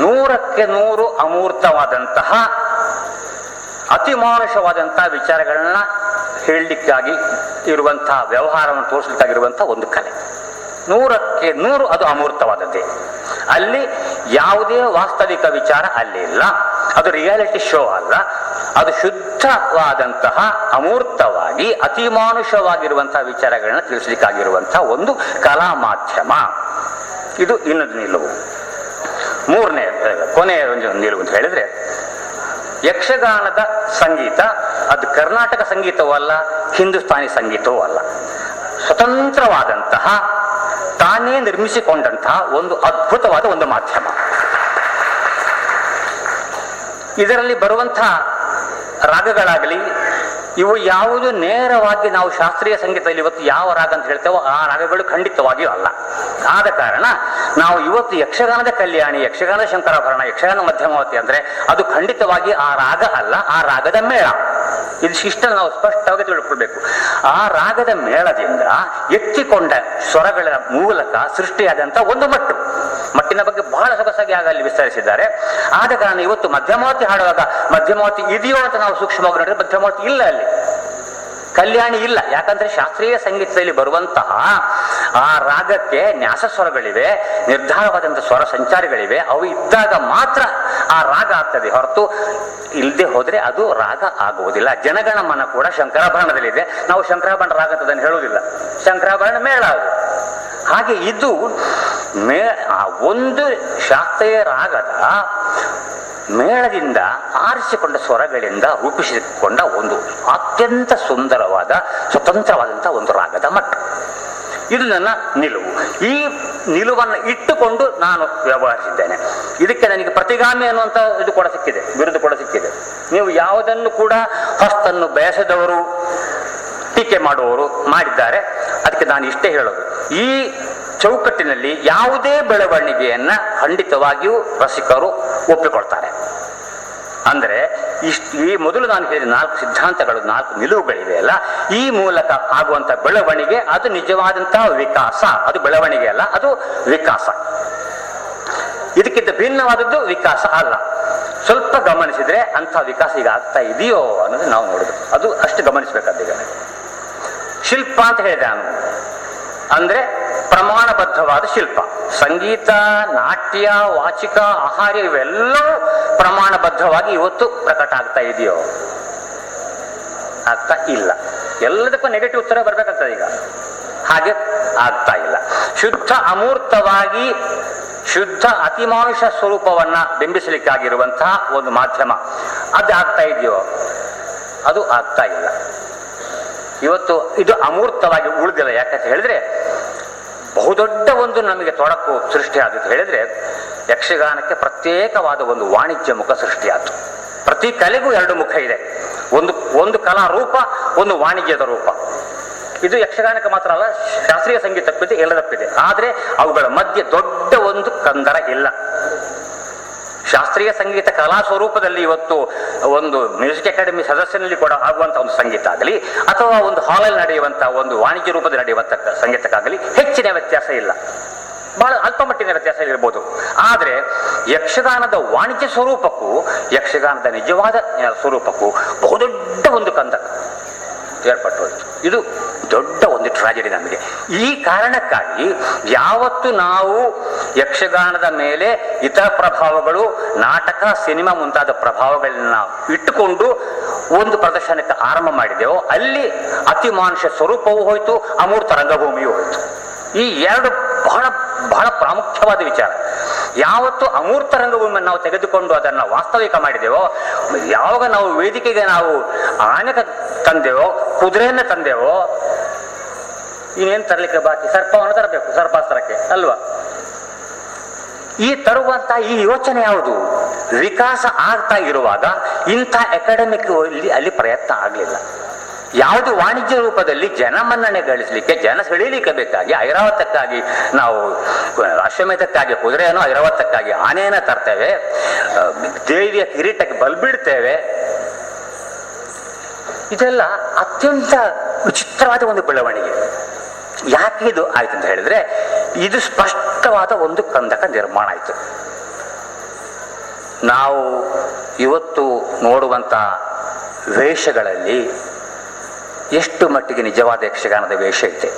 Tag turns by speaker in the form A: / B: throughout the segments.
A: ನೂರಕ್ಕೆ ನೂರು ಅಮೂರ್ತವಾದಂತಹ ಅತಿಮಾನುಷವಾದಂತಹ ವಿಚಾರಗಳನ್ನ ಹೇಳಲಿಕ್ಕಾಗಿ ಇರುವಂತಹ, ವ್ಯವಹಾರವನ್ನು ತೋರಿಸಲಿಕ್ಕಾಗಿರುವಂತಹ ಒಂದು ಕಲೆ. ನೂರಕ್ಕೆ ನೂರು ಅದು ಅಮೂರ್ತವಾದದ್ದೇ. ಅಲ್ಲಿ ಯಾವುದೇ ವಾಸ್ತವಿಕ ವಿಚಾರ ಅಲ್ಲಿ ಇಲ್ಲ. ಅದು ರಿಯಾಲಿಟಿ ಶೋ ಅಲ್ಲ. ಅದು ಶುದ್ಧವಾದಂತಹ, ಅಮೂರ್ತವಾಗಿ ಅತಿಮಾನುಷವಾಗಿರುವಂತಹ ವಿಚಾರಗಳನ್ನ ತಿಳಿಸ್ಲಿಕ್ಕಾಗಿರುವಂತಹ ಒಂದು ಕಲಾ ಮಾಧ್ಯಮ. ಇದು ಇನ್ನೊಂದು ನಿಲುವು ಮೂರನೇ ಕೊನೆಯ ಒಂದು ಅಂತ ಹೇಳಿದ್ರೆ, ಯಕ್ಷಗಾನದ ಸಂಗೀತ, ಅದು ಕರ್ನಾಟಕ ಸಂಗೀತವೂ ಅಲ್ಲ, ಹಿಂದೂಸ್ತಾನಿ ಸಂಗೀತವೂ ಅಲ್ಲ. ಸ್ವತಂತ್ರವಾದಂತಹ, ತಾನೇ ನಿರ್ಮಿಸಿಕೊಂಡಂತಹ ಒಂದು ಅದ್ಭುತವಾದ ಒಂದು ಮಾಧ್ಯಮ. ಇದರಲ್ಲಿ ಬರುವಂತಹ ರಾಗಗಳಾಗಲಿ, ಇವು ಯಾವುದು ನೇರವಾಗಿ ನಾವು ಶಾಸ್ತ್ರೀಯ ಸಂಗೀತದಲ್ಲಿ ಇವತ್ತು ಯಾವ ರಾಗ ಅಂತ ಹೇಳ್ತೇವೋ ಆ ರಾಗಗಳು ಖಂಡಿತವಾಗಿಯೂ ಅಲ್ಲ. ಆದ ಕಾರಣ ನಾವು ಇವತ್ತು ಯಕ್ಷಗಾನದ ಕಲ್ಯಾಣಿ, ಯಕ್ಷಗಾನದ ಶಂಕರಾಭರಣ, ಯಕ್ಷಗಾನ ಮಧ್ಯಮಾವತಿ ಅಂದ್ರೆ ಅದು ಖಂಡಿತವಾಗಿ ಆ ರಾಗ ಅಲ್ಲ, ಆ ರಾಗದ ಮೇಳ. ಇದು ಶಿಷ್ಟ ನಾವು ಸ್ಪಷ್ಟವಾಗಿ ತಿಳ್ಕೊಳ್ಬೇಕು. ಆ ರಾಗದ ಮೇಳದಿಂದ ಎತ್ತಿಕೊಂಡ ಸ್ವರಗಳ ಮೂಲಕ ಸೃಷ್ಟಿಯಾದಂತ ಒಂದು ಮಟ್ಟು. ಮಟ್ಟಿನ ಬಗ್ಗೆ ಬಹಳ ಸೊಗಸಾಗಿ ಆಗ ಅಲ್ಲಿ ವಿಸ್ತರಿಸಿದ್ದಾರೆ. ಆದ ಕಾರಣ ಇವತ್ತು ಮಧ್ಯಮಾವತಿ ಹಾಡುವಾಗ ಮಧ್ಯಮಾವತಿ ಇದೆಯೋ ಅಂತ ನಾವು ಸೂಕ್ಷ್ಮವಾಗಿ ನೋಡಿದ್ರೆ ಮಧ್ಯಮಾವತಿ ಇಲ್ಲ ಅಲ್ಲಿ. ಕಲ್ಯಾಣಿ ಇಲ್ಲ. ಯಾಕಂದ್ರೆ ಶಾಸ್ತ್ರೀಯ ಸಂಗೀತದಲ್ಲಿ ಬರುವಂತಹ ಆ ರಾಗಕ್ಕೆ ನ್ಯಾಸ ಸ್ವರಗಳಿವೆ ನಿರ್ಧಾರವಾದಂಥ ಸ್ವರ ಸಂಚಾರಗಳಿವೆ, ಅವು ಇದ್ದಾಗ ಮಾತ್ರ ಆ ರಾಗ ಆಗ್ತದೆ ಹೊರತು ಇಲ್ಲದೆ ಹೋದರೆ ಅದು ರಾಗ ಆಗುವುದಿಲ್ಲ. ಜನಗಣಮನ ಕೂಡ ಶಂಕರಾಭರಣದಲ್ಲಿದೆ. ನಾವು ಶಂಕರಾಭರಣ ರಾಗ ಅಂತದನ್ನು ಹೇಳುವುದಿಲ್ಲ. ಶಂಕರಾಭರಣ ಮೇಳ ಅದು. ಹಾಗೆ ಇದು ಮೇ, ಆ ಒಂದು ಶಾಸ್ತ್ರೀಯ ರಾಗದ ಮೇಳದಿಂದ ಆರಿಸಿಕೊಂಡ ಸ್ವರಗಳಿಂದ ರೂಪಿಸಿಕೊಂಡ ಒಂದು ಅತ್ಯಂತ ಸುಂದರವಾದ ಸ್ವತಂತ್ರವಾದಂಥ ಒಂದು ರಾಗದ ಮಟ್ಟ. ಇದು ನನ್ನ ನಿಲುವು. ಈ ನಿಲುವನ್ನು ಇಟ್ಟುಕೊಂಡು ನಾನು ವ್ಯವಹರಿಸಿದ್ದೇನೆ. ಇದಕ್ಕೆ ನನಗೆ ಪ್ರತಿಗಾಮಿ ಅನ್ನುವಂಥ ಇದು ಕೂಡ ಸಿಕ್ಕಿದೆ, ಬಿರುದು ಕೂಡ ಸಿಕ್ಕಿದೆ. ನೀವು ಯಾವುದನ್ನು ಕೂಡ ಹೊಸ್ತನ್ನು ಬಯಸದವರು ಟೀಕೆ ಮಾಡುವವರು ಮಾಡಿದ್ದಾರೆ. ಅದಕ್ಕೆ ನಾನು ಇಷ್ಟೇ ಹೇಳೋದು. ಈ ಚೌಕಟ್ಟಿನಲ್ಲಿ ಯಾವುದೇ ಬೆಳವಣಿಗೆಯನ್ನು ಖಂಡಿತವಾಗಿಯೂ ರಸಿಕರು ಒಪ್ಪಿಕೊಳ್ತಾರೆ. ಅಂದ್ರೆ ಇಷ್ಟು ಈ ಮೊದಲು ನಾನು ಹೇಳಿದ ನಾಲ್ಕು ಸಿದ್ಧಾಂತಗಳು, ನಾಲ್ಕು ನಿಲುವುಗಳಿವೆ ಅಲ್ಲ? ಈ ಮೂಲಕ ಆಗುವಂಥ ಬೆಳವಣಿಗೆ, ಅದು ನಿಜವಾದಂತಹ ವಿಕಾಸ. ಅದು ಬೆಳವಣಿಗೆ ಅಲ್ಲ, ಅದು ವಿಕಾಸ. ಇದಕ್ಕಿಂತ ಭಿನ್ನವಾದದ್ದು ವಿಕಾಸ ಅಲ್ಲ. ಸ್ವಲ್ಪ ಗಮನಿಸಿದ್ರೆ ಅಂಥ ವಿಕಾಸ ಈಗ ಆಗ್ತಾ ಇದೆಯೋ ಅನ್ನೋದು ನಾವು ನೋಡುದು. ಅದು ಅಷ್ಟು ಗಮನಿಸಬೇಕಾದ ಈಗ. ಶಿಲ್ಪ ಅಂತ ಹೇಳಿದೆ ನಾನು. ಅಂದ್ರೆ ಪ್ರಮಾಣಬದ್ಧವಾದ ಶಿಲ್ಪ. ಸಂಗೀತ, ನಾಟ್ಯ, ವಾಚಿಕ, ಆಹಾರ ಇವೆಲ್ಲವೂ ಪ್ರಮಾಣಬದ್ಧವಾಗಿ ಇವತ್ತು ಪ್ರಕಟ ಆಗ್ತಾ ಇದೆಯೋ? ಆಗ್ತಾ ಇಲ್ಲ. ಎಲ್ಲದಕ್ಕೂ ನೆಗೆಟಿವ್ ಉತ್ತರ ಬರ್ಬೇಕಾಗ್ತದೆ ಈಗ. ಹಾಗೆ ಆಗ್ತಾ ಇಲ್ಲ. ಶುದ್ಧ ಅಮೂರ್ತವಾಗಿ, ಶುದ್ಧ ಅತಿಮಾನುಷ ಸ್ವರೂಪವನ್ನ ಬಿಂಬಿಸಲಿಕ್ಕಾಗಿರುವಂತಹ ಒಂದು ಮಾಧ್ಯಮ. ಅದು ಆಗ್ತಾ ಇದೆಯೋ? ಅದು ಆಗ್ತಾ ಇಲ್ಲ. ಇವತ್ತು ಇದು ಅಮೂರ್ತವಾಗಿ ಉಳಿದಿಲ್ಲ. ಯಾಕಂತ ಹೇಳಿದ್ರೆ ಬಹುದೊಡ್ಡ ಒಂದು ನಮಗೆ ತೊಡಕು ಸೃಷ್ಟಿಯಾದದ್ದು ಹೇಳಿದ್ರೆ ಯಕ್ಷಗಾನಕ್ಕೆ ಪ್ರತ್ಯೇಕವಾದ ಒಂದು ವಾಣಿಜ್ಯ ಮುಖ ಸೃಷ್ಟಿಯಾಯಿತು ಪ್ರತಿ ಕಲೆಗೂ ಎರಡು ಮುಖ ಇದೆ. ಒಂದು ಒಂದು ಕಲಾ ರೂಪ, ಒಂದು ವಾಣಿಜ್ಯದ ರೂಪ. ಇದು ಯಕ್ಷಗಾನಕ್ಕೆ ಮಾತ್ರ ಅಲ್ಲ, ಶಾಸ್ತ್ರೀಯ ಸಂಗೀತಕ್ಕಿದೆ ಎಲ್ಲದಕ್ಕಿದೆ ಆದರೆ ಅವುಗಳ ಮಧ್ಯೆ ದೊಡ್ಡ ಒಂದು ಕಂದರ ಇಲ್ಲ. ಶಾಸ್ತ್ರೀಯ ಸಂಗೀತ ಕಲಾ ಸ್ವರೂಪದಲ್ಲಿ ಇವತ್ತು ಒಂದು ಮ್ಯೂಸಿಕ್ ಅಕಾಡೆಮಿ ಸದಸ್ಯನಲ್ಲಿ ಕೂಡ ಆಗುವಂತ ಒಂದು ಸಂಗೀತ ಆಗಲಿ, ಅಥವಾ ಒಂದು ಹಾಲಲ್ಲಿ ನಡೆಯುವಂತಹ ಒಂದು ವಾಣಿಜ್ಯ ರೂಪದಲ್ಲಿ ನಡೆಯುವಂತ ಸಂಗೀತಕ್ಕಾಗಲಿ ಹೆಚ್ಚಿನ ವ್ಯತ್ಯಾಸ ಇಲ್ಲ. ಬಹಳ ಅಲ್ಪ ಮಟ್ಟಿನ ವ್ಯತ್ಯಾಸ ಇರ್ಬೋದು. ಆದರೆ ಯಕ್ಷಗಾನದ ವಾಣಿಜ್ಯ ಸ್ವರೂಪಕ್ಕೂ, ಯಕ್ಷಗಾನದ ನಿಜವಾದ ಸ್ವರೂಪಕ್ಕೂ ಬಹುದೊಡ್ಡ ಒಂದು ಕಂದಕ ಏರ್ಪಟ್ಟು ಇದು ದೊಡ್ಡ ಒಂದು ಟ್ರಾಜಿಡಿ ನಮಗೆ. ಈ ಕಾರಣಕ್ಕಾಗಿ ಯಾವತ್ತು ನಾವು ಯಕ್ಷಗಾನದ ಮೇಲೆ ಇತರ ಪ್ರಭಾವಗಳು, ನಾಟಕ, ಸಿನಿಮಾ ಮುಂತಾದ ಪ್ರಭಾವಗಳನ್ನ ಇಟ್ಟುಕೊಂಡು ಒಂದು ಪ್ರದರ್ಶನಕ್ಕೆ ಆರಂಭ ಮಾಡಿದೆವು, ಅಲ್ಲಿ ಅತಿ ಮಾನುಷ ಸ್ವರೂಪವೂ ಹೋಯಿತು, ಅಮೂರ್ತ ರಂಗಭೂಮಿಯೂ ಹೋಯ್ತು. ಈ ಎರಡು ಬಹಳ ಬಹಳ ಪ್ರಾಮುಖ್ಯವಾದ ವಿಚಾರ. ಯಾವತ್ತು ಅಮೂರ್ತ ರಂಗಭೂಮಿಯನ್ನು ನಾವು ತೆಗೆದುಕೊಂಡು ಅದನ್ನು ವಾಸ್ತವಿಕ ಮಾಡಿದೆವೋ, ಯಾವಾಗ ನಾವು ವೇದಿಕೆಗೆ ನಾವು ಆನೆಗೆ ತ- ತಂದೆವೋ, ಕುದುರೆಯನ್ನು ತಂದೆವೋ ಇನ್ನೇನು ತರಲಿಕ್ಕೆ ಬಾಕಿ? ಸರ್ಪವನ್ನು ತರಬೇಕು, ಸರ್ಪಾಸ್ತ್ರಕ್ಕೆ, ಅಲ್ವಾ? ಈ ತರುವಂತ ಈ ಯೋಚನೆ ಯಾವುದು? ವಿಕಾಸ ಆಗ್ತಾ ಇರುವಾಗ ಇಂಥ ಅಕಾಡೆಮಿಕ್ ಅಲ್ಲಿ ಪ್ರಯತ್ನ ಆಗಲಿಲ್ಲ. ಯಾವುದು ವಾಣಿಜ್ಯ ರೂಪದಲ್ಲಿ ಜನಮನ್ನಣೆ ಗಳಿಸಲಿಕ್ಕೆ, ಜನ ಸೆಳೀಲಿಕ್ಕೆ ಬೇಕಾಗಿ, ಐರಾವತಕ್ಕಾಗಿ ನಾವು, ಅಶ್ವಮೇಧಕ್ಕಾಗಿ ಕುದುರೆಯನ್ನು ಐರಾವತಕ್ಕಾಗಿ ಆನೆಯನ್ನು ತರ್ತೇವೆ ದೇವಿಯ ಕಿರೀಟಕ್ಕೆ ಬಲ್ಬಿಡ್ತೇವೆ ಇದೆಲ್ಲ ಅತ್ಯಂತ ವಿಚಿತ್ರವಾದ ಒಂದು ಬೆಳವಣಿಗೆ. ಯಾಕೆ ಇದು ಆಯ್ತು ಅಂತ ಹೇಳಿದ್ರೆ, ಇದು ಸ್ಪಷ್ಟವಾದ ಒಂದು ಕಂದಕ ನಿರ್ಮಾಣ ಆಯ್ತು. ನಾವು ಇವತ್ತು ನೋಡುವಂಥ ವೇಷಗಳಲ್ಲಿ ಎಷ್ಟು ಮಟ್ಟಿಗೆ ನಿಜವಾದ ಯಕ್ಷಗಾನದ ವೇಷ ಇದೆ,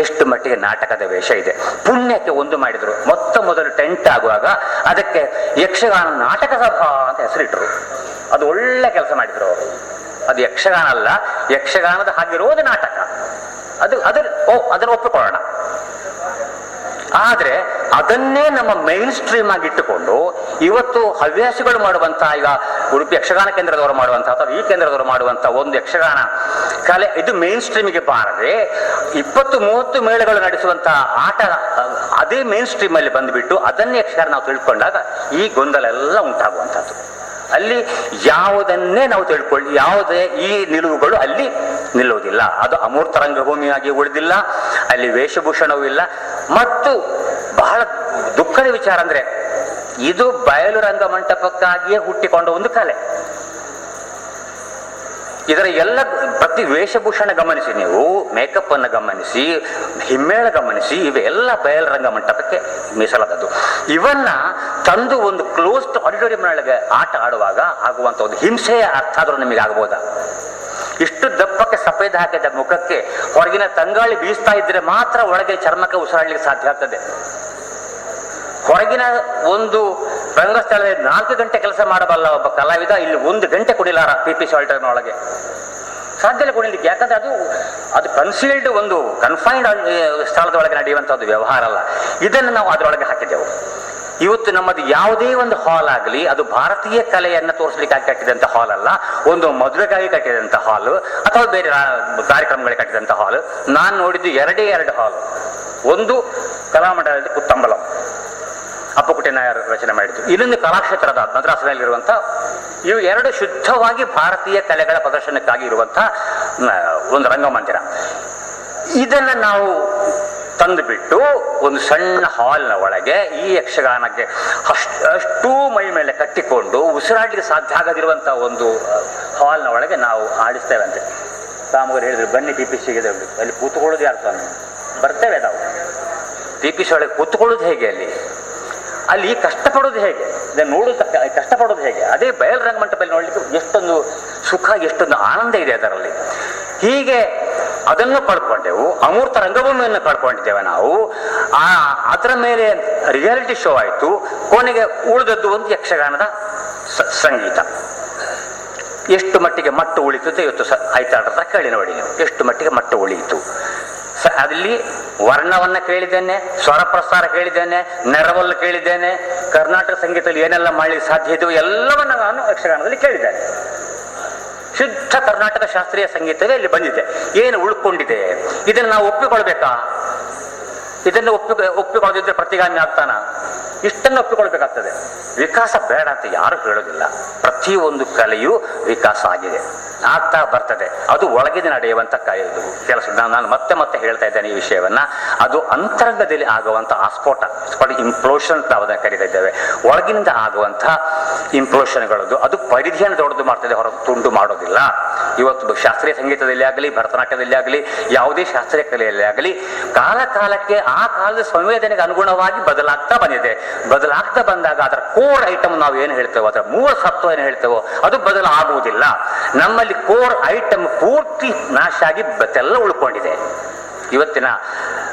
A: ಎಷ್ಟು ಮಟ್ಟಿಗೆ ನಾಟಕದ ವೇಷ ಇದೆ. ಪುಣ್ಯಕ್ಕೆ ಒಂದು ಮಾಡಿದ್ರು. ಮೊತ್ತ ಮೊದಲು ಟೆಂಟ್ ಆಗುವಾಗ ಅದಕ್ಕೆ ಯಕ್ಷಗಾನ ನಾಟಕ ಸಭಾ ಅಂತ ಹೆಸರಿಟ್ರು. ಅದು ಒಳ್ಳೆ ಕೆಲಸ ಮಾಡಿದ್ರು ಅದು ಯಕ್ಷಗಾನ ಅಲ್ಲ, ಯಕ್ಷಗಾನದ ಹಾಗಿರೋದು ನಾಟಕ. ಅದು ಅದರ ಓ, ಅದನ್ನು ಒಪ್ಪಿಕೊಳ್ಳೋಣ. ಆದರೆ ಅದನ್ನೇ ನಮ್ಮ ಮೈನ್ ಸ್ಟ್ರೀಮ್ ಆಗಿ ಇಟ್ಟುಕೊಂಡು ಇವತ್ತು ಹವ್ಯಾಸಿಗಳು ಮಾಡುವಂತಹ ಈಗ ಉಡುಪಿ ಯಕ್ಷಗಾನ ಕೇಂದ್ರದವರು ಮಾಡುವಂತಹ ಅಥವಾ ಈ ಕೇಂದ್ರದವರು ಮಾಡುವಂತಹ ಒಂದು ಯಕ್ಷಗಾನ ಕಲೆ, ಇದು ಮೈನ್ ಸ್ಟ್ರೀಮಿಗೆ ಬಾರದೆ ಇಪ್ಪತ್ತು, ಮೂವತ್ತು ಮೇಳಗಳು ನಡೆಸುವಂತಹ ಆಟ, ಅದೇ ಮೈನ್ ಸ್ಟ್ರೀಮ್ ಅಲ್ಲಿ ಬಂದುಬಿಟ್ಟು ಅದನ್ನೇ ಯಕ್ಷಗಾನ ನಾವು ತಿಳ್ಕೊಂಡಾಗ ಈ ಗೊಂದಲ ಎಲ್ಲ ಉಂಟಾಗುವಂಥದ್ದು. ಅಲ್ಲಿ ಯಾವುದನ್ನೇ ನಾವು ತಿಳ್ಕೊಳ್ಳಿ, ಯಾವುದೇ ಈ ನಿಲುವುಗಳು ಅಲ್ಲಿ ನಿಲ್ಲುವುದಿಲ್ಲ. ಅದು ಅಮೂರ್ತ ರಂಗಭೂಮಿಯಾಗಿ ಉಳಿದಿಲ್ಲ, ಅಲ್ಲಿ ವೇಷಭೂಷಣವೂ ಇಲ್ಲ. ಮತ್ತು ಬಹಳ ದುಃಖದ ವಿಚಾರ ಅಂದ್ರೆ, ಇದು ಬಯಲು ರಂಗ ಮಂಟಪಕ್ಕಾಗಿಯೇ ಹುಟ್ಟಿಕೊಂಡ ಒಂದು ಕಲೆ. ಇದರ ಎಲ್ಲ ಪ್ರತಿ ವೇಷಭೂಷಣ ಗಮನಿಸಿ ನೀವು ಮೇಕಪ್ ಅನ್ನು ಗಮನಿಸಿ, ಹಿಮ್ಮೇಳ ಗಮನಿಸಿ, ಇವೆಲ್ಲ ಬಯಲರಂಗ ಮಂಟಪಕ್ಕೆ ಮೀಸಲಾದದ್ದು. ಇವನ್ನ ತಂದು ಒಂದು ಕ್ಲೋಸ್ಡ್ ಆಡಿಟೋರಿಯಂ ಒಳಗೆ ಆಟ ಆಡುವಾಗ ಆಗುವಂತ ಒಂದು ಹಿಂಸೆಯ ಅರ್ಥ ಆದರೂ ನಿಮಗೆ ಆಗ್ಬೋದಾ ಇಷ್ಟು ದಪ್ಪಕ್ಕೆ ಸಫೇದ ಹಾಕಿದ ಮುಖಕ್ಕೆ ಹೊರಗಿನ ತಂಗಾಳಿ ಬೀಸ್ತಾ ಇದ್ರೆ ಮಾತ್ರ ಒಳಗೆ ಚರ್ಮಕ್ಕೆ ಉಸಿರಾಡ್ಲಿಕ್ಕೆ ಸಾಧ್ಯ ಆಗ್ತದೆ. ಹೊರಗಿನ ಒಂದು ರಂಗಸ್ಥಳದಲ್ಲಿ ನಾಲ್ಕು ಗಂಟೆ ಕೆಲಸ ಮಾಡಬಲ್ಲ ಒಬ್ಬ ಕಲಾವಿದ ಇಲ್ಲಿ ಒಂದು ಗಂಟೆ ಕುಡಿಲಾರ ಪಿ ಪಿ ಶಾಲ್ಟರ್ನ ಒಳಗೆ. ಸಾಧ್ಯ ಕುಡಿಲಿಕ್ಕೆ. ಯಾಕಂದ್ರೆ ಅದು ಅದು ಕನ್ಸೀಲ್ಡ್ ಒಂದು ಕನ್ಫೈನ್ಡ್ ಸ್ಥಳದೊಳಗೆ ನಡೆಯುವಂಥದ್ದು ವ್ಯವಹಾರ ಅಲ್ಲ. ಇದನ್ನು ನಾವು ಅದರೊಳಗೆ ಹಾಕಿದ್ದೆವು. ಇವತ್ತು ನಮ್ಮದು ಯಾವುದೇ ಒಂದು ಹಾಲ್ ಆಗಲಿ, ಅದು ಭಾರತೀಯ ಕಲೆಯನ್ನು ತೋರಿಸಲಿಕ್ಕಾಗಿ ಕಟ್ಟಿದಂಥ ಹಾಲ್ ಅಲ್ಲ, ಒಂದು ಮದುವೆಗಾಗಿ ಕಟ್ಟಿದಂಥ ಹಾಲ್ ಅಥವಾ ಬೇರೆ ಕಾರ್ಯಕ್ರಮಗಳಿಗೆ ಕಟ್ಟಿದಂಥ ಹಾಲ್ ನಾನು ನೋಡಿದ್ದು ಎರಡೇ ಎರಡು ಹಾಲ್ ಒಂದು ಕಲಾಮಂಡಲದಲ್ಲಿ ಕುತ್ತಂಬಲಂ. ಅಪ್ಪುಕುಟಿ ನಾಯರ್ ರಚನೆ ಮಾಡಿದ್ದು. ಇನ್ನೊಂದು ಕಲಾಕ್ಷೇತ್ರದ ಮದ್ರಾಸಿನಲ್ಲಿರುವಂಥ ಇವು ಎರಡು ಶುದ್ಧವಾಗಿ ಭಾರತೀಯ ಕಲೆಗಳ ಪ್ರದರ್ಶನಕ್ಕಾಗಿ ಇರುವಂಥ ಒಂದು ರಂಗಮಂದಿರ. ಇದನ್ನು ನಾವು ತಂದುಬಿಟ್ಟು ಒಂದು ಸಣ್ಣ ಹಾಲ್ನ ಒಳಗೆ ಈ ಯಕ್ಷಗಾನಕ್ಕೆ ಅಷ್ಟು, ಅಷ್ಟೂ ಮೈ ಮೇಲೆ ಕಟ್ಟಿಕೊಂಡು ಉಸಿರಾಡಲಿಕ್ಕೆ ಸಾಧ್ಯ ಆಗದಿರುವಂಥ ಒಂದು ಹಾಲ್ನ ಒಳಗೆ ನಾವು ಆಡಿಸ್ತೇವೆ ಅಂತೆ ರಾಮಗರು ಹೇಳಿದ್ರು, ಬನ್ನಿ ಪಿ ಪಿ ಸಿಗಿದೆ ಅಲ್ಲಿ ಕೂತ್ಕೊಳ್ಳೋದು ಯಾರು ಸ್ವಾಮಿ? ಬರ್ತೇವೆ ನಾವು. ಪಿ ಪಿ ಸಿ ಒಳಗೆ ಕೂತ್ಕೊಳ್ಳೋದು ಹೇಗೆ ಅಲ್ಲಿ? ಅಲ್ಲಿ ಕಷ್ಟಪಡೋದು ಹೇಗೆ? ನೋಡೋದು ಕಷ್ಟಪಡೋದು ಹೇಗೆ? ಅದೇ ಬಯಲು ರಂಗಮಂಟಪದಲ್ಲಿ ನೋಡಲಿಕ್ಕೆ ಎಷ್ಟೊಂದು ಸುಖ, ಎಷ್ಟೊಂದು ಆನಂದ ಇದೆ ಅದರಲ್ಲಿ. ಹೀಗೆ ಅದನ್ನು ಕಳ್ಕೊಂಡೆವು ಅಮೂರ್ತ ರಂಗಭೂಮಿಯನ್ನು ಕಳ್ಕೊಂಡಿದ್ದೇವೆ ನಾವು. ಆ, ಅದರ ಮೇಲೆ ರಿಯಾಲಿಟಿ ಶೋ ಆಯಿತು. ಕೊನೆಗೆ ಉಳಿದದ್ದು ಒಂದು ಯಕ್ಷಗಾನದ ಸಂಗೀತ. ಎಷ್ಟು ಮಟ್ಟಿಗೆ ಮಟ್ಟು ಉಳಿತು ಇವತ್ತು ಸ ಆಯ್ತಾಡ್ರ ಕೇಳಿ ನೋಡಿ ನೀವು. ಎಷ್ಟು ಮಟ್ಟಿಗೆ ಮಟ್ಟು ಉಳಿಯಿತು. ಸ, ಅಲ್ಲಿ ವರ್ಣವನ್ನ ಕೇಳಿದ್ದೇನೆ, ಸ್ವರ ಪ್ರಸಾರ ಕೇಳಿದ್ದೇನೆ ನೆರವಲ್ಲಿ ಕೇಳಿದ್ದೇನೆ, ಕರ್ನಾಟಕ ಸಂಗೀತದಲ್ಲಿ ಏನೆಲ್ಲ ಮಾಡಲಿಕ್ಕೆ ಸಾಧ್ಯ ಇದೆಯೋ ಎಲ್ಲವನ್ನ ನಾನು ಯಕ್ಷಗಾನದಲ್ಲಿ ಕೇಳಿದ್ದೇನೆ. ಶುದ್ಧ ಕರ್ನಾಟಕ ಶಾಸ್ತ್ರೀಯ ಸಂಗೀತವೇ ಇಲ್ಲಿ ಬಂದಿದೆ. ಏನು ಉಳ್ಕೊಂಡಿದೆ? ಇದನ್ನು ನಾವು ಒಪ್ಪಿಕೊಳ್ಬೇಕಾ? ಇದನ್ನು ಒಪ್ಪಿ, ಒಪ್ಪಿಕೊಳ್ಳದಿದ್ರೆ ಪ್ರತಿಗಾಮಿ ಆಗ್ತಾನ? ಇಷ್ಟನ್ನು ಒಪ್ಪಿಕೊಳ್ಬೇಕಾಗ್ತದೆ. ವಿಕಾಸ ಬೇಡ ಅಂತ ಯಾರು ಹೇಳೋದಿಲ್ಲ. ಪ್ರತಿಯೊಂದು ಕಲೆಯೂ ವಿಕಾಸ ಆಗಿದೆ. ಆಗ್ತಾ ಬರ್ತದೆ. ಅದು ಒಳಗಿನ ನಡೆಯುವಂಥ ಕಾಯೋದು. ಕೆಲಸ ನಾನು ಮತ್ತೆ ಮತ್ತೆ ಹೇಳ್ತಾ ಇದ್ದೇನೆ ಈ ವಿಷಯವನ್ನ. ಅದು ಅಂತರಂಗದಲ್ಲಿ ಆಗುವಂತ ಆಸ್ಫೋಟ ಇಂಪ್ಲೋಷನ್ ಅದನ್ನ ಕರೀತಾ ಇದ್ದೇವೆ. ಒಳಗಿನಿಂದ ಆಗುವಂಥ ಇಂಪ್ಲೋಷನ್ಗಳದ್ದು ಅದು ಪರಿಧಿಯನ್ನು ದೊಡ್ಡದು ಮಾಡ್ತದೆ ಹೊರ ತುಂಡು ಮಾಡೋದಿಲ್ಲ. ಇವತ್ತು ಶಾಸ್ತ್ರೀಯ ಸಂಗೀತದಲ್ಲಿ ಆಗಲಿ, ಭರತನಾಟ್ಯದಲ್ಲಿ ಆಗಲಿ, ಯಾವುದೇ ಶಾಸ್ತ್ರೀಯ ಕಲೆಯಲ್ಲಿ ಆಗಲಿ ಕಾಲ ಕಾಲಕ್ಕೆ ಆ ಕಾಲದ ಸಂವೇದನೆಗೆ ಅನುಗುಣವಾಗಿ ಬದಲಾಗ್ತಾ ಬಂದಿದೆ. ಬದಲಾಗ್ತಾ ಬಂದಾಗ ಅದರ ಕೋರ್ ಐಟಮ್ ನಾವು ಏನು ಹೇಳ್ತೇವೋ, ಅದರ ಮೂಲ ಸತ್ವ ಏನು ಹೇಳ್ತೇವೋ, ಅದು ಬದಲಾಗುವುದಿಲ್ಲ. ನಮ್ಮಲ್ಲಿ ಕೋರ್ ಐಟಮ್ ಪೂರ್ತಿ ನಾಶ ಆಗಿ ಬೆತ್ತೆಲ್ಲ ಉಳ್ಕೊಂಡಿದೆ. ಇವತ್ತಿನ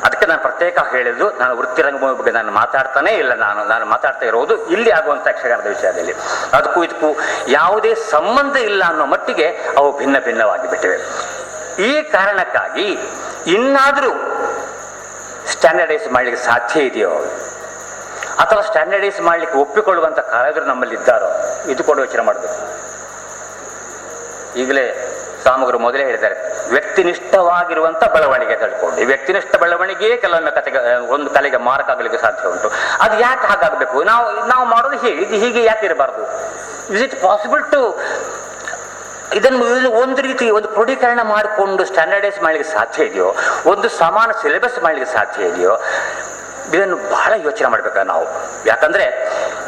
A: ಅದಕ್ಕೆ ನಾನು ಪ್ರತ್ಯೇಕ ಹೇಳಿದ್ದು, ನಾನು ವೃತ್ತಿ ಬಗ್ಗೆ ನಾನು ಮಾತಾಡ್ತಾನೇ ಇಲ್ಲ, ನಾನು ನಾನು ಮಾತಾಡ್ತಾ ಇರೋದು ಇಲ್ಲಿ ಆಗುವಂಥ ಯಕ್ಷಗಾನದ ವಿಷಯದಲ್ಲಿ. ಅದಕ್ಕೂ ಇದಕ್ಕೂ ಯಾವುದೇ ಸಂಬಂಧ ಇಲ್ಲ ಅನ್ನೋ ಮಟ್ಟಿಗೆ ಅವು ಭಿನ್ನ ಭಿನ್ನವಾಗಿ ಬಿಟ್ಟಿವೆ. ಈ ಕಾರಣಕ್ಕಾಗಿ ಇನ್ನಾದರೂ ಸ್ಟ್ಯಾಂಡರ್ಡೈಸ್ ಮಾಡಲಿಕ್ಕೆ ಸಾಧ್ಯ ಇದೆಯೋ? ಅಥವಾ ಸ್ಟ್ಯಾಂಡರ್ಡೈಸ್ ಮಾಡಲಿಕ್ಕೆ ಒಪ್ಪಿಕೊಳ್ಳುವಂಥ ಕಾಲದರು ನಮ್ಮಲ್ಲಿ ಇದ್ದಾರೋ? ಇದು ಕೂಡ ಯೋಚನೆ ಮಾಡಬೇಕು. ಈಗಲೇ ಸ್ವಾಮಿಗರು ಮೊದಲೇ ಹೇಳಿದ್ದಾರೆ ವ್ಯಕ್ತಿನಿಷ್ಠವಾಗಿರುವಂಥ ಬೆಳವಣಿಗೆ ತಿಳ್ಕೊಂಡು, ಈ ವ್ಯಕ್ತಿನಿಷ್ಠ ಬೆಳವಣಿಗೆಯೇ ಕೆಲವೊಮ್ಮೆ ಕತೆಗೆ ಒಂದು ಕಲೆಗೆ ಮಾರಕ ಆಗಲಿಕ್ಕೆ ಸಾಧ್ಯ ಉಂಟು. ಅದು ಯಾಕೆ ಹಾಗಾಗಬೇಕು? ನಾವು ನಾವು ಮಾಡೋದು ಹೀಗೆ, ಇದು ಹೀಗೆ ಯಾಕೆ ಇರಬಾರ್ದು? ಇಸ್ ಇಟ್ ಪಾಸಿಬಲ್ ಟು ಇದನ್ನು ಒಂದು ರೀತಿ, ಒಂದು ಕ್ರೋಢೀಕರಣ ಮಾಡಿಕೊಂಡು ಸ್ಟ್ಯಾಂಡರ್ಡೈಸ್ ಮಾಡಲಿಕ್ಕೆ ಸಾಧ್ಯ ಇದೆಯೋ, ಒಂದು ಸಮಾನ ಸಿಲೆಬಸ್ ಮಾಡಲಿಕ್ಕೆ ಸಾಧ್ಯ ಇದೆಯೋ, ಇದನ್ನು ಬಹಳ ಯೋಚನೆ ಮಾಡ್ಬೇಕು ನಾವು? ಯಾಕಂದ್ರೆ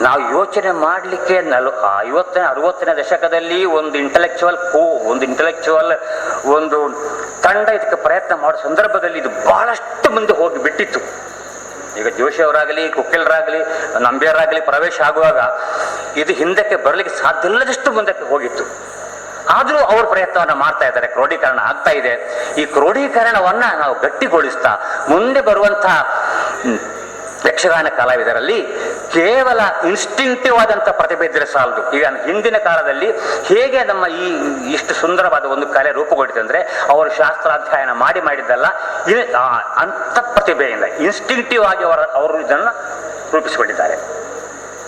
A: ನಾವು ಯೋಚನೆ ಮಾಡಲಿಕ್ಕೆ ನಲ್ ಐವತ್ತನೇ, ಅರವತ್ತನೇ ದಶಕದಲ್ಲಿ ಒಂದು ಇಂಟಲೆಕ್ಚುವಲ್ ಕೋ, ಒಂದು ಇಂಟಲೆಕ್ಚುವಲ್ ಒಂದು ತಂಡ ಇದಕ್ಕೆ ಪ್ರಯತ್ನ ಮಾಡೋ ಸಂದರ್ಭದಲ್ಲಿ ಇದು ಬಹಳಷ್ಟು ಮುಂದೆ ಹೋಗಿ ಬಿಟ್ಟಿತ್ತು. ಈಗ ಜೋಶಿ ಅವರಾಗಲಿ ಕುಕ್ಕೆಲ್ರಾಗಲಿ, ನಂಬಿಯರಾಗಲಿ ಪ್ರವೇಶ ಆಗುವಾಗ ಇದು ಹಿಂದಕ್ಕೆ ಬರಲಿಕ್ಕೆ ಸಾಧ್ಯ ಇಲ್ಲದಷ್ಟು ಮುಂದಕ್ಕೆ ಹೋಗಿತ್ತು. ಆದರೂ ಅವರು ಪ್ರಯತ್ನವನ್ನು ಮಾಡ್ತಾ ಇದ್ದಾರೆ ಕ್ರೋಢೀಕರಣ ಆಗ್ತಾ ಇದೆ. ಈ ಕ್ರೋಢೀಕರಣವನ್ನು ನಾವು ಗಟ್ಟಿಗೊಳಿಸ್ತಾ ಮುಂದೆ ಬರುವಂತಹ ಯಕ್ಷಗಾನ ಕಲಾವಿದರಲ್ಲಿ ಕೇವಲ ಇನ್ಸ್ಟಿಂಕ್ಟಿವ್ ಆದಂಥ ಪ್ರತಿಭೆ ಇದ್ರೆ ಸಾಲದು. ಈಗ ಹಿಂದಿನ ಕಾಲದಲ್ಲಿ ಹೇಗೆ ನಮ್ಮ ಈ ಇಷ್ಟು ಸುಂದರವಾದ ಒಂದು ಕಲೆ ರೂಪುಗೊಂಡಿದೆ ಅಂದ್ರೆ ಅವರು ಶಾಸ್ತ್ರಾಧ್ಯಯನ ಮಾಡಿ ಮಾಡಿದ್ದಲ್ಲ ಅಂತ ಪ್ರತಿಭೆಯಿಂದ, ಇನ್ಸ್ಟಿಂಕ್ಟಿವ್ ಆಗಿ ಅವರ ಅವರು ಇದನ್ನು ರೂಪಿಸಿಕೊಂಡಿದ್ದಾರೆ.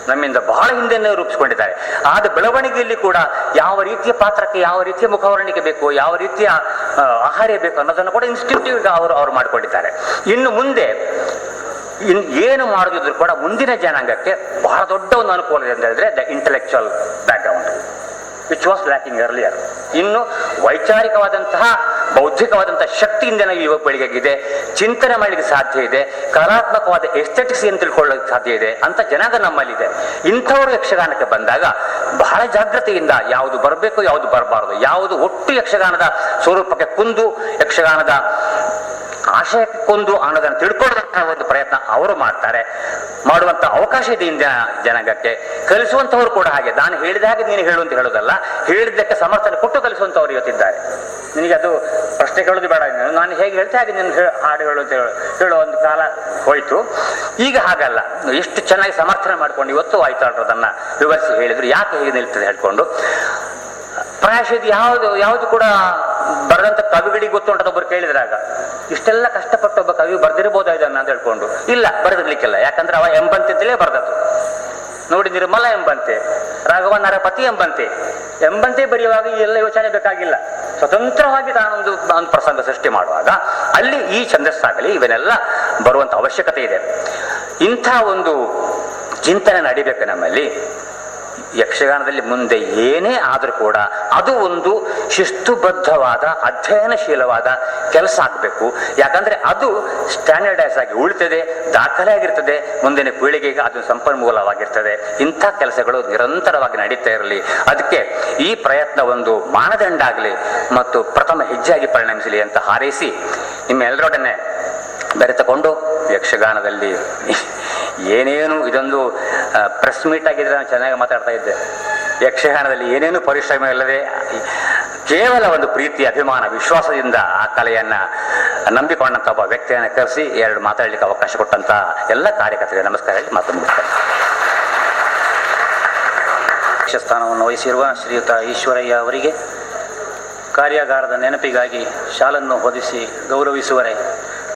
A: ನಮ್ಮಿಂದ ಬಹಳ ಹಿಂದೆನೇ ರೂಪಿಸಿಕೊಂಡಿದ್ದಾರೆ. ಆದ ಬೆಳವಣಿಗೆಯಲ್ಲಿ ಕೂಡ ಯಾವ ರೀತಿಯ ಪಾತ್ರಕ್ಕೆ, ಯಾವ ರೀತಿಯ ಮುಖವರ್ಣಿಕೆ ಬೇಕು, ಯಾವ ರೀತಿಯ ಆಹಾರ ಬೇಕು ಅನ್ನೋದನ್ನು ಕೂಡ ಇನ್ಸ್ಟಿಟ್ಯೂಟ್ ಅವರು ಅವರು ಮಾಡಿಕೊಂಡಿದ್ದಾರೆ. ಇನ್ನು ಮುಂದೆ ಇನ್ ಏನು ಮಾಡೋದಿದ್ರು ಕೂಡ ಮುಂದಿನ ಜನಾಂಗಕ್ಕೆ ಬಹಳ ದೊಡ್ಡ ಒಂದು ಅನುಕೂಲ ಅಂತ ಹೇಳಿದ್ರೆ the intellectual background which was lacking earlier ಇನ್ನು ವೈಚಾರಿಕವಾದಂತಹ, ಬೌದ್ಧಿಕವಾದಂತಹ ಶಕ್ತಿಯಿಂದ ಇಂದಿನ ಯುವ ಬೆಳಿಗಾಗಿದೆ ಚಿಂತನೆ ಮಾಡಲಿಕ್ಕೆ ಸಾಧ್ಯ ಇದೆ, ಕಲಾತ್ಮಕವಾದ ಎಸ್ಥೆಟಿಕ್ಸ್ ಏನು ತಿಳ್ಕೊಳ್ಳೋಕೆ ಸಾಧ್ಯ ಇದೆ ಅಂತ ಜನಾಂಗ ನಮ್ಮಲ್ಲಿದೆ. ಇಂಥವರು ಯಕ್ಷಗಾನಕ್ಕೆ ಬಂದಾಗ ಬಹಳ ಜಾಗ್ರತೆಯಿಂದ ಯಾವುದು ಬರಬೇಕು, ಯಾವುದು ಬರಬಾರದು. ಯಾವುದು ಒಟ್ಟು ಯಕ್ಷಗಾನದ ಸ್ವರೂಪಕ್ಕೆ ಕುಂದು ಯಕ್ಷಗಾನದ ಆಶಯಕ್ಕೆ ಕೊಂದು ಅನ್ನೋದನ್ನು ತಿಳ್ಕೊಳ್ಳುವಂತಹ ಒಂದು ಪ್ರಯತ್ನ ಅವರು ಮಾಡ್ತಾರೆ. ಮಾಡುವಂತ ಅವಕಾಶ ಇದೆ ಇಂದಿನ ಜನಾಂಗಕ್ಕೆ. ಕಲಿಸುವಂತವರು ಕೂಡ ಹಾಗೆ. ನಾನು ಹೇಳಿದ ಹಾಗೆ ನೀನು ಹೇಳು ಅಂತ ಹೇಳೋದಲ್ಲ. ಹೇಳಿದ್ದಕ್ಕೆ ಸಮರ್ಥನೆ ಕೊಟ್ಟು ಕಲಿಸುವಂತವರು ಇವತ್ತಿದ್ದಾರೆ. ನಿನಗೆ ಅದು ಪ್ರಶ್ನೆ ಕೇಳೋದು ಬೇಡ ನೀನು. ಹೇಗೆ ಹೇಳ್ತೆ ಹಾಗೆ ನೀನು ಹಾಡು ಹೇಳು ಅಂತ ಹೇಳು ಒಂದು ಕಾಲ ಹೋಯ್ತು. ಈಗ ಹಾಗಲ್ಲ. ಎಷ್ಟು ಚೆನ್ನಾಗಿ ಸಮರ್ಥನೆ ಮಾಡ್ಕೊಂಡು ಇವತ್ತು ಆಯ್ತು ಅದನ್ನ ವಿವರಿಸಿ ಹೇಳಿದ್ರು. ಯಾಕೆ ಹೇಗೆ ನಿಲ್ತದೆ ಹೇಳ್ಕೊಂಡು. ಪ್ರಾಯಶಃ ಯಾವುದು ಯಾವುದು ಕೂಡ ಬರೆದಂತ ಕವಿಗಳಿಗೆ ಗೊತ್ತು ಅಂತ ಒಬ್ಬರು ಕೇಳಿದ್ರಾಗ, ಇಷ್ಟೆಲ್ಲ ಕಷ್ಟಪಟ್ಟು ಒಬ್ಬ ಕವಿ ಬರ್ದಿರ್ಬೋದಾ ಅಂತ ಹೇಳ್ಕೊಂಡು, ಇಲ್ಲ, ಬರೆದಿರ್ಲಿಕ್ಕಿಲ್ಲ. ಯಾಕಂದ್ರೆ ಅವ ಎಂಬಂತಿಂದಲೇ ಬರ್ದದ್ದು. ನೋಡಿ, ನಿರ್ಮಲ ಎಂಬಂತೆ ರಾಘವ ನರಪತಿ ಎಂಬಂತೆ ಎಂಬಂತೆ ಬರೆಯುವಾಗ ಎಲ್ಲ ಯೋಚನೆ ಬೇಕಾಗಿಲ್ಲ. ಸ್ವತಂತ್ರವಾಗಿ ತಾನೊಂದು ಒಂದು ಪ್ರಸಂಗ ಸೃಷ್ಟಿ ಮಾಡುವಾಗ, ಅಲ್ಲಿ ಈ ಛಂದಸ್ಸಾಗಲಿ, ಇವನ್ನೆಲ್ಲ ಬರುವಂತ ಅವಶ್ಯಕತೆ ಇದೆ. ಇಂಥ ಒಂದು ಚಿಂತನೆ ನಡಿಬೇಕು ನಮ್ಮಲ್ಲಿ. ಯಕ್ಷಗಾನದಲ್ಲಿ ಮುಂದೆ ಏನೇ ಆದರೂ ಕೂಡ ಅದು ಒಂದು ಶಿಸ್ತುಬದ್ಧವಾದ, ಅಧ್ಯಯನಶೀಲವಾದ ಕೆಲಸ ಆಗಬೇಕು. ಯಾಕಂದರೆ ಅದು ಸ್ಟ್ಯಾಂಡರ್ಡೈಸ್ ಆಗಿ ಉಳಿತದೆ, ದಾಖಲೆ ಆಗಿರ್ತದೆ, ಮುಂದಿನ ಪೀಳಿಗೆಗೆ ಅದು ಸಂಪನ್ಮೂಲವಾಗಿರ್ತದೆ. ಇಂಥ ಕೆಲಸಗಳು ನಿರಂತರವಾಗಿ ನಡೀತಾ ಇರಲಿ. ಅದಕ್ಕೆ ಈ ಪ್ರಯತ್ನ ಒಂದು ಮಾನದಂಡ ಆಗಲಿ ಮತ್ತು ಪ್ರಥಮ ಹೆಜ್ಜೆಯಾಗಿ ಪರಿಣಮಿಸಲಿ ಅಂತ ಹಾರೈಸಿ ನಿಮ್ಮೆಲ್ಲರೊಡನೆ ಬೆರೆತಕೊಂಡು ಯಕ್ಷಗಾನದಲ್ಲಿ ಏನೇನು ಇದೊಂದು ಪ್ರೆಸ್ ಮೀಟ್ ಆಗಿದ್ರೆ ನಾನು ಚೆನ್ನಾಗಿ ಮಾತಾಡ್ತಾ ಇದ್ದೆ. ಯಕ್ಷಗಾನದಲ್ಲಿ ಏನೇನು ಪರಿಶ್ರಮ ಇಲ್ಲದೆ ಕೇವಲ ಒಂದು ಪ್ರೀತಿ, ಅಭಿಮಾನ, ವಿಶ್ವಾಸದಿಂದ ಆ ಕಲೆಯನ್ನ ನಂಬಿಕೊಂಡಂಥ ಒಬ್ಬ ವ್ಯಕ್ತಿಯನ್ನು ಕರೆಸಿ ಎರಡು ಮಾತಾಡಲಿಕ್ಕೆ ಅವಕಾಶ ಕೊಟ್ಟಂತ ಎಲ್ಲ ಕಾರ್ಯಕರ್ತರಿಗೆ ನಮಸ್ಕಾರ ಹೇಳಿ ಮಾತು ಮುಗಿಸ್ತೇನೆ.
B: ಸ್ಥಾನವನ್ನು ವಹಿಸಿರುವ ಶ್ರೀಯುತ ಈಶ್ವರಯ್ಯ ಅವರಿಗೆ ಕಾರ್ಯಾಗಾರದ ನೆನಪಿಗಾಗಿ ಶಾಲನ್ನು ಹೊದಿಸಿ ಗೌರವಿಸುವರೆ